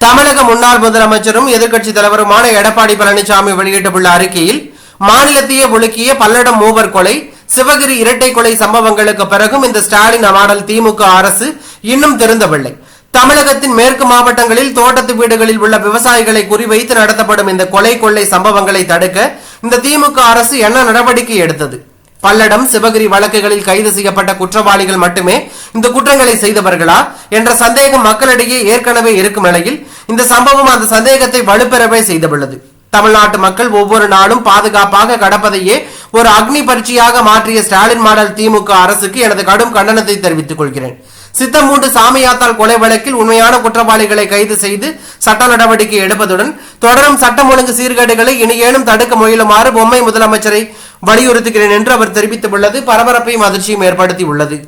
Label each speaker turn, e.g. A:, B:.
A: தமிழக முன்னாள் முதலமைச்சரும் எதிர்க்கட்சி தலைவருமான எடப்பாடி பழனிசாமி வெளியிட்டுள்ள அறிக்கையில் மாநிலத்தையே ஒழுக்கிய பல்லடம் மூவர் கொலை சிவகிரி இரட்டை கொலை சம்பவங்களுக்கு பிறகும் இந்த ஸ்டாலின் மாடல் திமுக அரசு இன்னும் திருந்தவில்லை. தமிழகத்தின் மேற்கு மாவட்டங்களில் தோட்டத்து வீடுகளில் உள்ள விவசாயிகளை குறிவைத்து நடத்தப்படும் இந்த கொலை கொள்ளை சம்பவங்களை தடுக்க இந்த திமுக அரசு என்ன நடவடிக்கை எடுத்தது? பல்லடம் சிவகிரி வழக்குகளில் கைது செய்யப்பட்ட குற்றவாளிகள் மட்டுமே இந்த குற்றங்களை செய்தவர்களா? என்ற சந்தேகம் மக்களிடையே ஏற்கனவே இருக்கும் நிலையில் இந்த சம்பவம் அந்த சந்தேகத்தை வலுப்பெறவே செய்துள்ளது. தமிழ்நாட்டு மக்கள் ஒவ்வொரு நாளும் பாதுகாப்பாக கடப்பதையே ஒரு அக்னி பரீட்சையாக மாற்றிய ஸ்டாலின் மாடல் திமுக அரசுக்கு எனது கடும் கண்டனத்தை தெரிவித்துக் கொள்கிறேன். சித்தமூண்டு சாமியாத்தால் கொலை வழக்கில் உண்மையான குற்றவாளிகளை கைது செய்து சட்ட நடவடிக்கை எடுப்பதுடன் தொடரும் சட்டம் ஒழுங்கு சீர்கேடுகளை இனியேனும் தடுக்க முயலுமாறு பொம்மை முதலமைச்சரை வலியுறுத்துகிறேன் என்று அவர் தெரிவித்துள்ளது. பரபரப்பையும் அதிர்ச்சியும் ஏற்படுத்தி உள்ளது